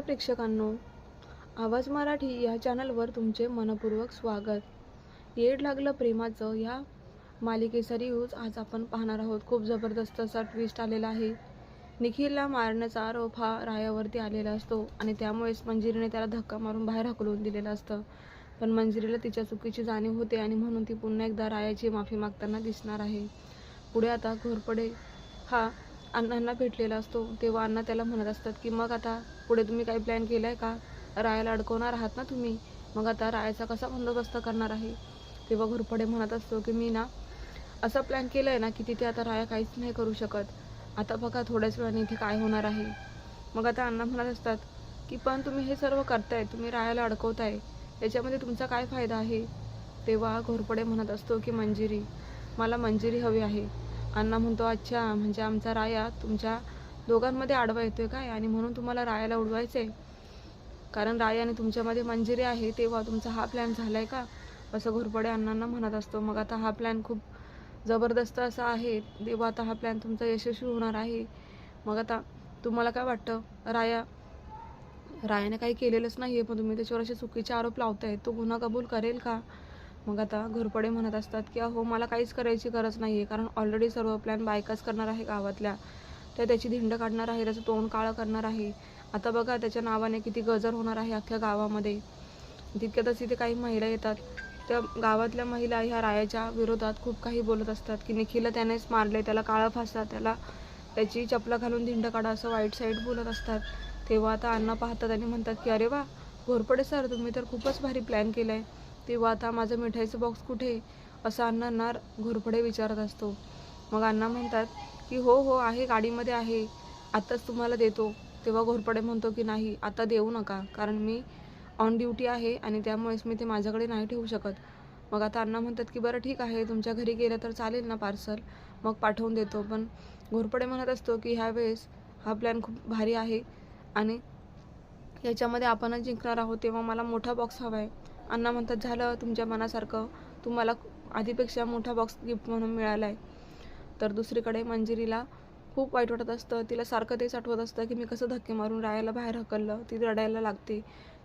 प्रेक्षकांनो आवाज मराठी या चॅनलवर तुमचे मनपूर्वक स्वागत. येड लागलं प्रेमाचं या मालिकेचा रिव्ह्यूज आज आपण पाहणार आहोत. खूप जबरदस्त असा ट्विस्ट आलेला आहे. निखिलला मारण्याचा आरोप हा रायावरती आलेला असतो आणि त्यामुळेच मंजिरीने त्याला धक्का मारून बाहेर हकलून दिलेलं असतं. पण मंजिरीला तिच्या चुकीची जाणीव होते आणि म्हणून ती पुन्हा एकदा रायाची माफी मागताना दिसणार आहे. पुढे आता घोरपडे हा अण्णांना भेटलेला असतो तेव्हा अण्णा त्याला म्हणत असतात की मग आता पुढे तुम्ही काही प्लॅन केला आहे का? रायाला अडकवणार आहात ना तुम्ही? मग आता रायाचा कसा बंदोबस्त करणार आहे? तेव्हा घोरपडे म्हणत असतो की मी ना असा प्लॅन केला आहे ना की तिथे आता राया काहीच नाही करू शकत. आता बघा थोड्याच वेळाने इथे काय होणार आहे. मग आता अण्णा म्हणत असतात की पण तुम्ही हे सर्व करताय तुम्ही रायाला अडकवताय. याच्यामध्ये तुमचा काय फायदा आहे? तेव्हा घोरपडे म्हणत असतो की मंजिरी मला मंजिरी हवी आहे. अण्णा म्हणतो अच्छा म्हणजे आमचा राया तुमच्या दोघांमध्ये आडवा येतोय काय? आणि म्हणून तुम्हाला रायाला उडवायचं आहे कारण राया आणि तुमच्यामध्ये मंजिरी आहे तेव्हा तुमचा हा प्लॅन झाला आहे का? असं घोरपडे अण्णांना म्हणत असतो. मग आता हा प्लॅन खूप जबरदस्त असा आहे. तेव्हा आता हा प्लॅन तुमचा यशस्वी होणार आहे. मग आता तुम्हाला काय वाटतं? राया रायाने काही केलेलंच नाही आहे पण तुम्ही त्याच्यावर असे चुकीचे आरोप लावताय. तो गुन्हा कबूल करेल का? मग आता घोरपडे म्हणत असतात की अहो मला काहीच करायची गरज नाही आहे कारण ऑलरेडी सर्व प्लॅन बायकाच करणार आहे गावातल्या. त्या त्याची धिंड काढणार आहे त्याचं तोंड काळं करणार आहे. आता बघा त्याच्या नावाने किती गजर होणार आहे अख्ख्या गावामध्ये. तितक्यातच इथे काही महिला येतात. त्या गावातल्या महिला ह्या रायाच्या विरोधात खूप काही बोलत असतात की निखिलला त्यानेच मारले त्याला काळं फासा त्याला त्याची चपला घालून धिंड काढा असं वाईट साईड बोलत असतात. तेव्हा आता अण्णा पाहतात आणि म्हणतात की अरे वा घोरपडे सर तुम्ही तर खूपच भारी प्लॅन केला आहे तेव्हा आता माझं मिठाईचं बॉक्स कुठे असं अण्णांना घोरपडे विचारत असतो. मग अण्णा म्हणतात की हो हो आहे गाडीमध्ये आहे. आत्ताच तुम्हाला देतो. तेव्हा घोरपडे म्हणतो की नाही आता देऊ नका. कारण मी ऑन ड्युटी आहे आणि त्यामुळेच मी ते माझ्याकडे नाही ठेवू शकत. मग आता अण्णा म्हणतात की बरं ठीक आहे. तुमच्या घरी गेलं तर चालेल ना पार्सल मग पाठवून देतो. पण घोरपडे म्हणत असतो की ह्यावेळेस हा प्लॅन खूप भारी आहे आणि याच्यामध्ये आपणच जिंकणार आहोत तेव्हा मला मोठा बॉक्स हवा आहे अण्णा म्हणतात झालं तुमच्या मनासारखं. तुम्हाला आधीपेक्षा मोठा बॉक्स गिफ्ट म्हणून मिळाला आहे तर दुसरीकडे मंजिरीला खूप वाईट वाटत असतं. तिला सारखं तेच आठवत असतं की मी कसं धक्के मारून रायाला बाहेर हकललं ती रडायला लागते.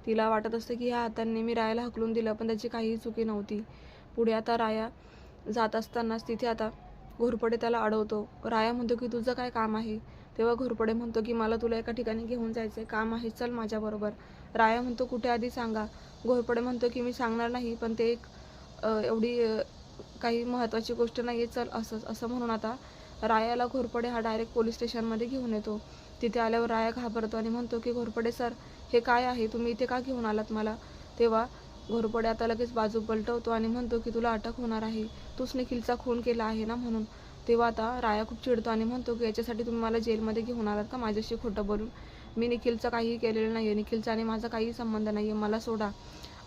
तिला वाटत असतं की ह्या हातांनी मी रायाला हकलून दिलं पण त्याची काहीही चुकी नव्हती. पुढे आता राया जात असतानाच तिथे आता घोरपडे त्याला अडवतो. राया म्हणतो की तुझं काय काम आहे? तेव्हा घोरपडे म्हणतो की मला तुला एका ठिकाणी घेऊन जायचं आहे काम आहे चल माझ्याबरोबर राया म्हणतो कुठे आधी सांगा. घोरपडे म्हणतो की मी सांगणार नाही पण ते एक एवढी काही महत्त्वाची गोष्ट नाही आहे चल असंच असं म्हणून आता रायाला घोरपडे हा डायरेक्ट पोलीस स्टेशनमध्ये घेऊन येतो. तिथे आल्यावर राया घाबरतो आणि म्हणतो की घोरपडे सर हे काय आहे? तुम्ही इथे का घेऊन आलात मला? तेव्हा घोरपडे आता लगेच बाजू पलटवतो आणि म्हणतो की तुला अटक होणार आहे. तूच निखिलचा खून केला आहे ना म्हणून. तेव्हा आता राया खूप चिडतो आणि म्हणतो की याच्यासाठी तुम्ही मला जेलमध्ये घेऊन आलात का माझ्याशी खोटं बोलून? मी निखिलचं काहीही केलेलं नाही आहे निखिलचा आणि माझा काहीही संबंध नाही आहे मला सोडा.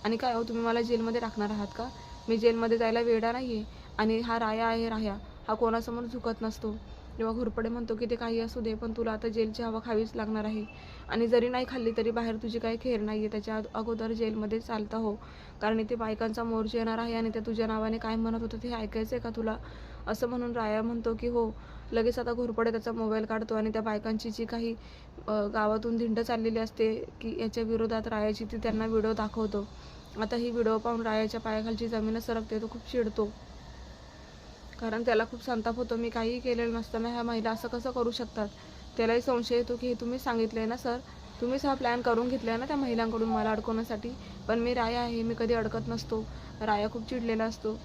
आणि काय हो तुम्ही मला जेलमध्ये टाकणार आहात का? मी जेलमध्ये जायला वेडा नाही आहे आणि हा राया आहे राया हा कोणासमोर झुकत नसतो. तेव्हा घोरपडे म्हणतो की ते काही असू दे पण तुला आता जेलची हवा खावीच लागणार आहे. आणि जरी नाही खाल्ली तरी बाहेर तुझी काही खेर नाही आहे त्याच्या अगोदर जेलमध्ये चालता हो. कारण इथे बायकांचा मोर्चा येणार आहे आणि ते तुझ्या नावाने काय म्हणत होतं ते ऐकायचं आहे का तुला? असं म्हणून राया म्हणतो की हो लगेच आता घोरपडे त्याचा मोबाईल काढतो आणि त्या बायकांची जी काही गावातून धिंड चाललेली असते की याच्या विरोधात रायाची ती त्यांना व्हिडिओ दाखवतो. आता ही व्हिडिओ पाहून रायाच्या पायाखालची जमीन सरकते तो खूप चिडतो. कारण त्याला खूप संताप होतो मी काहीही केलेलं नसताना ह्या महिला असं कसं करू शकतात? त्यालाही संशय येतो की हे तुम्हीच सांगितलं आहे ना सर? तुम्हीच हा प्लॅन करून घेतला आहे ना त्या महिलांकडून मला अडकवण्यासाठी? पण मी राया आहे मी कधी अडकत नसतो. राया खूप चिडलेला असतो.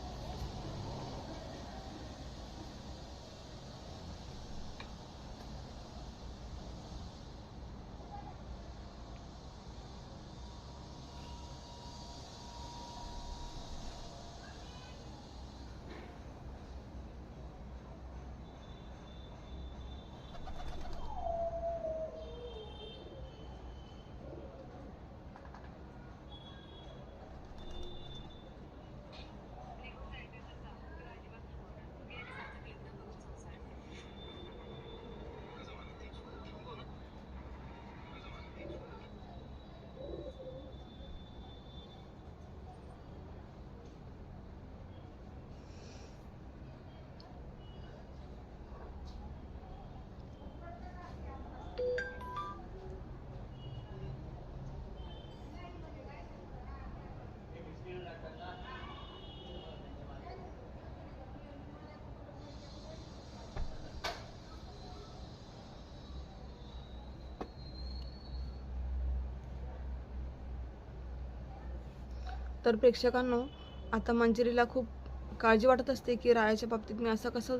तर प्रेक्षकांनो आता मंजिरीला खूप काळजी वाटत असते की रायाच्या बाबतीत मी असं कसं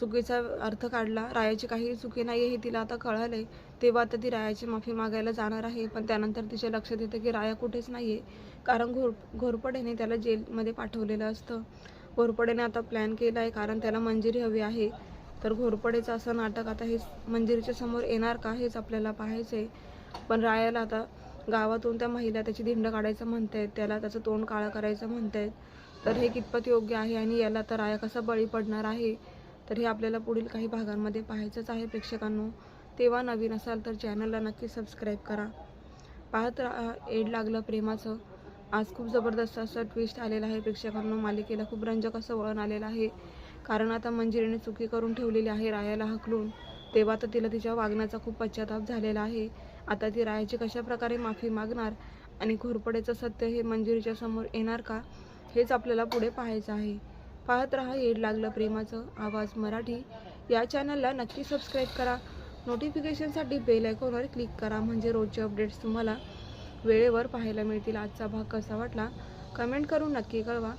चुकीचा अर्थ काढला रायाची काही चुकी नाही आहे हे तिला आता कळालंय तेव्हा आता ती रायाची माफी मागायला जाणार आहे पण त्यानंतर तिच्या लक्षात येतं की राया कुठेच नाही आहे कारण घोर घोरपडेने त्याला जेलमध्ये पाठवलेलं असतं. घोरपडेने आता प्लॅन केला आहे कारण त्याला मंजिरी हवी आहे. तर घोरपडेचं असं नाटक आता हे मंजिरीच्या समोर येणार का हेच आपल्याला पाहायचं आहे पण रायाला आता गावातून त्या महिला त्याची धिंड काढायचं म्हणतायत त्याला त्याचं तोंड काळं करायचं म्हणतायत. तर हे कितपत योग्य आहे आणि याला तर राया कसा बळी पडणार आहे? तर हे आपल्याला पुढील काही भागांमध्ये पाहायचंच आहे प्रेक्षकांनो. तेव्हा नवीन असाल तर चॅनलला नक्की सबस्क्राईब करा. पाहत राहा एड लागलं प्रेमाचं. आज खूप जबरदस्त असं ट्विस्ट आलेलं आहे प्रेक्षकांना. मालिकेला खूप रंजक असं वळण आलेलं आहे. कारण आता मंजिरीने चुकी करून ठेवलेली आहे रायाला हकलून. तेव्हा तर तिला तिच्या वागण्याचा खूप पश्चाताप झालेला आहे. आता ती रायाची कशा प्रकारे माफी मागणार आणि घोरपडेचं सत्य हे मंजिरीच्या समोर येणार का हेच आपल्याला पुढे पाहायचं आहे. पाहत रहा येड लागलं प्रेमाचं आवाज मराठी. या चॅनलला नक्की सबस्क्राईब करा. नोटिफिकेशनसाठी बेल आयकॉनवर क्लिक करा. म्हणजे रोजचे अपडेट्स तुम्हाला वेळेवर पाहायला मिळतील. आजचा भाग कसा वाटला? कमेंट करून नक्की कळवा.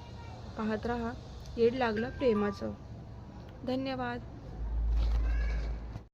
पाहत रहा येड लागलं प्रेमाचं. धन्यवाद.